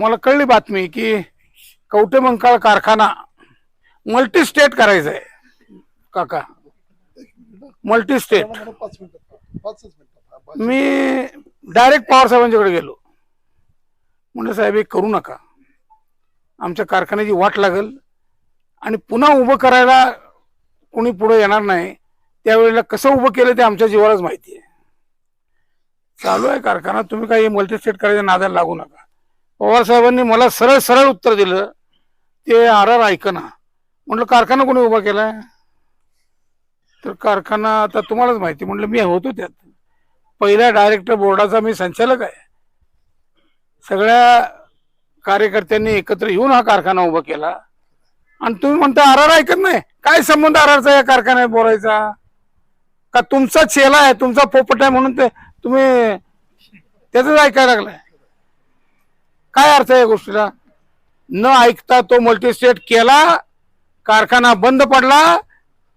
मला कळली बातमी की कवटेमंकाळ कारखाना मल्टी स्टेट करायचा आहे काका मल्टी स्टेट पाच मी डायरेक्ट पवार साहेबांच्याकडे गेलो. म्हणलं साहेब हे करू नका. आमच्या कारखान्याची वाट लागल आणि पुन्हा उभं करायला कोणी पुढे येणार नाही. त्यावेळेला कसं उभं केलं ते आमच्या जीवालाच माहिती आहे. चालू आहे कारखाना. तुम्ही काही मल्टीस्टेट करायच्या नादाला लागू नका. पवारसाहेबांनी मला सरळ सरळ उत्तर दिलं. ते आर आर ऐकना. म्हटलं कारखाना कोणी उभा केलाय? तर कारखाना आता तुम्हालाच माहिती म्हटलं मी होतो त्यात. पहिल्या डायरेक्टर बोर्डाचा मी संचालक आहे. सगळ्या कार्यकर्त्यांनी एकत्र येऊन हा कारखाना उभा केला. आणि तुम्ही म्हणता आर आर ऐकत नाही. काय संबंध आर आरचा या कारखान्यात बोलायचा? का तुमचा चेला आहे तुमचा पोपट आहे म्हणून ते तुम्ही त्याच ऐकायला लागलाय? काय अर्थ आहे या गोष्टीला? न ऐकता तो मल्टीस्टेट केला कारखाना बंद पडला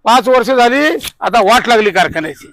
पाच वर्ष झाली आता वाट लागली कारखान्याची.